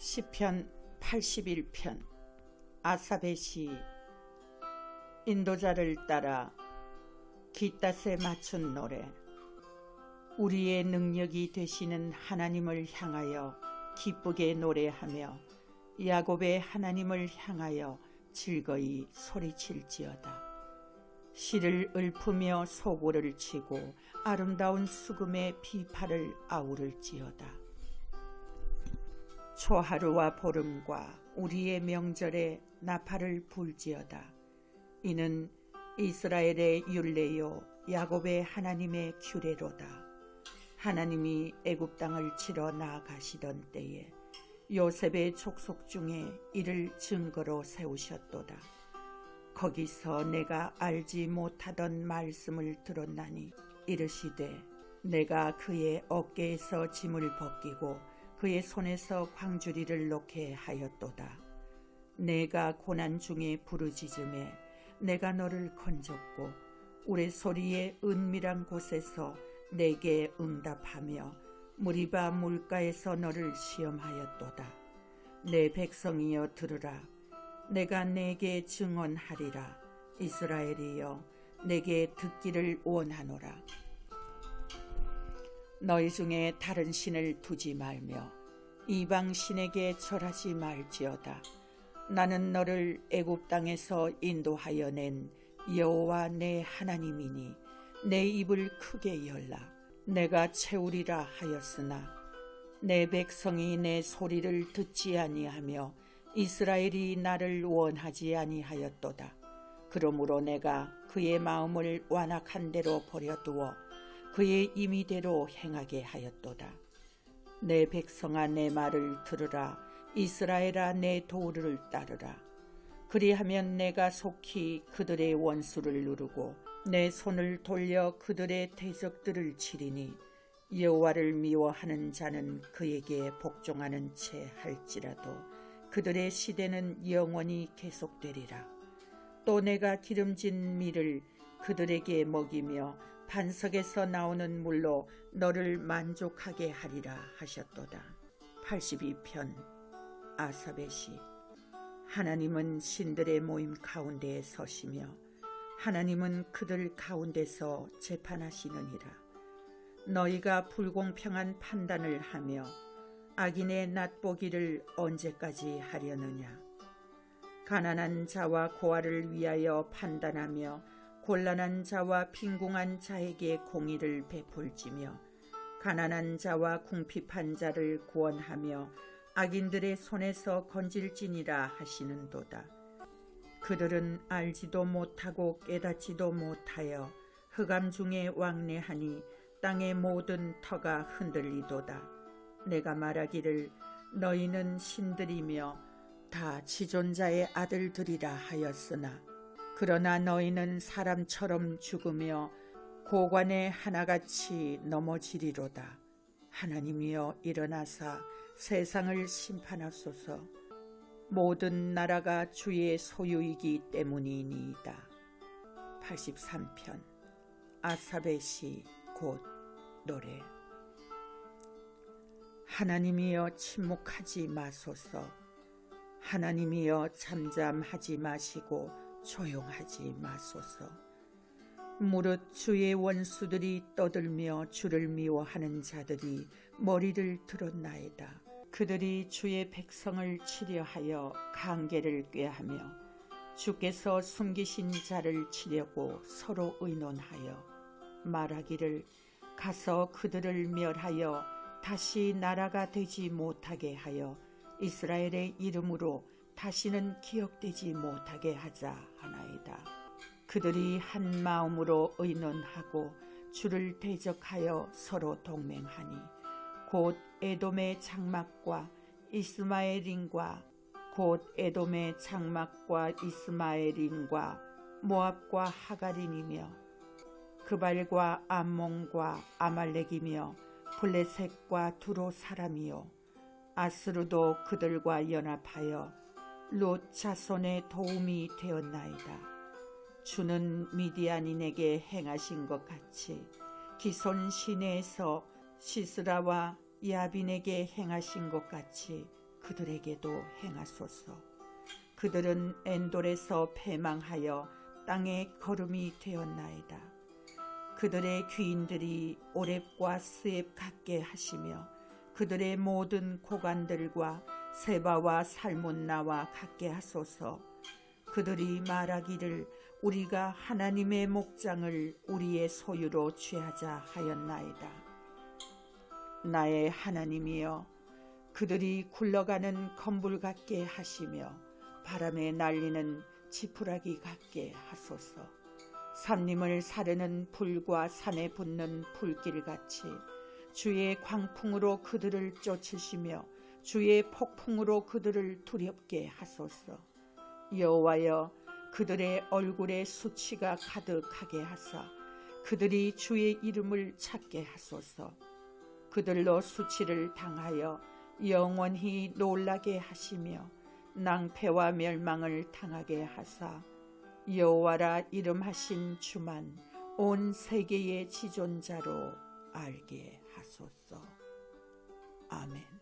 시편 81편 아사베 시 인도자를 따라 기따세 맞춘 노래 우리의 능력이 되시는 하나님을 향하여 기쁘게 노래하며 야곱의 하나님을 향하여 즐거이 소리칠지어다. 시를 읊으며 소고를 치고 아름다운 수금의 비파를 아우를지어다. 초하루와 보름과 우리의 명절에 나팔을 불지어다. 이는 이스라엘의 율례요 야곱의 하나님의 규례로다. 하나님이 애굽 땅을 치러 나아가시던 때에 요셉의 족속 중에 이를 증거로 세우셨도다. 거기서 내가 알지 못하던 말씀을 들었나니 이르시되 내가 그의 어깨에서 짐을 벗기고 그의 손에서 광주리를 놓게 하였도다. 내가 고난 중에 부르짖음에 내가 너를 건졌고 우레소리의 은밀한 곳에서 내게 응답하며 무리바 물가에서 너를 시험하였도다. 내 백성이여 들으라. 내가 내게 증언하리라. 이스라엘이여 내게 듣기를 원하노라. 너희 중에 다른 신을 두지 말며 이방 신에게 절하지 말지어다. 나는 너를 애굽 땅에서 인도하여 낸 여호와 내 하나님이니 내 입을 크게 열라. 내가 채우리라 하였으나 내 백성이 내 소리를 듣지 아니하며 이스라엘이 나를 원하지 아니하였도다. 그러므로 내가 그의 마음을 완악한 대로 버려두어 그의 임의대로 행하게 하였도다. 내 백성아 내 말을 들으라 이스라엘아 내 도를 따르라. 그리하면 내가 속히 그들의 원수를 누르고 내 손을 돌려 그들의 대적들을 치리니 여호와를 미워하는 자는 그에게 복종하는 채 할지라도 그들의 시대는 영원히 계속되리라. 또 내가 기름진 밀을 그들에게 먹이며 반석에서 나오는 물로 너를 만족하게 하리라 하셨도다. 82편 아사베시 하나님은 신들의 모임 가운데에 서시며 하나님은 그들 가운데서 재판하시느니라. 너희가 불공평한 판단을 하며 악인의 낫보기를 언제까지 하려느냐. 가난한 자와 고아를 위하여 판단하며 곤란한 자와 빈궁한 자에게 공의를 베풀지며 가난한 자와 궁핍한 자를 구원하며 악인들의 손에서 건질지니라 하시는도다. 그들은 알지도 못하고 깨닫지도 못하여 흑암 중에 왕래하니 땅의 모든 터가 흔들리도다. 내가 말하기를 너희는 신들이며 다 지존자의 아들들이라 하였으나 그러나 너희는 사람처럼 죽으며 고관의 하나같이 넘어지리로다. 하나님이여 일어나사 세상을 심판하소서 모든 나라가 주의 소유이기 때문이니이다. 83편 아사베 시곧 노래 하나님이여 침묵하지 마소서 하나님이여 잠잠하지 마시고 조용하지 마소서 무릇 주의 원수들이 떠들며 주를 미워하는 자들이 머리를 들었나이다. 그들이 주의 백성을 치려하여 관계를 꾀하며 주께서 숨기신 자를 치려고 서로 의논하여 말하기를 가서 그들을 멸하여 다시 나라가 되지 못하게 하여 이스라엘의 이름으로 다시는 기억되지 못하게 하자 하나이다. 그들이 한 마음으로 의논하고 주를 대적하여 서로 동맹하니 곧 에돔의 장막과 이스마엘인과 곧 에돔의 장막과 이스마엘인과 모압과 하가린이며 그발과 암몬과 아말렉이며 블레셋과 두로 사람이요 아스루도 그들과 연합하여 롯 자손의 도움이 되었나이다. 주는 미디안인에게 행하신 것 같이 기손 시내에서 시스라와 야빈에게 행하신 것 같이 그들에게도 행하소서. 그들은 엔돌에서 패망하여 땅에 걸음이 되었나이다. 그들의 귀인들이 오랩과 스앱 같게 하시며 그들의 모든 고관들과 세바와 살몬나와 같게 하소서. 그들이 말하기를 우리가 하나님의 목장을 우리의 소유로 취하자 하였나이다. 나의 하나님이여 그들이 굴러가는 건불 같게 하시며 바람에 날리는 지푸라기 같게 하소서. 삼림을 사르는 불과 산에 붙는 불길 같이 주의 광풍으로 그들을 쫓으시며 주의 폭풍으로 그들을 두렵게 하소서. 여호와여 그들의 얼굴에 수치가 가득하게 하사 그들이 주의 이름을 찾게 하소서. 그들로 수치를 당하여 영원히 놀라게 하시며 낭패와 멸망을 당하게 하사 여호와라 이름하신 주만 온 세계의 지존자로 알게 하소서. 아멘.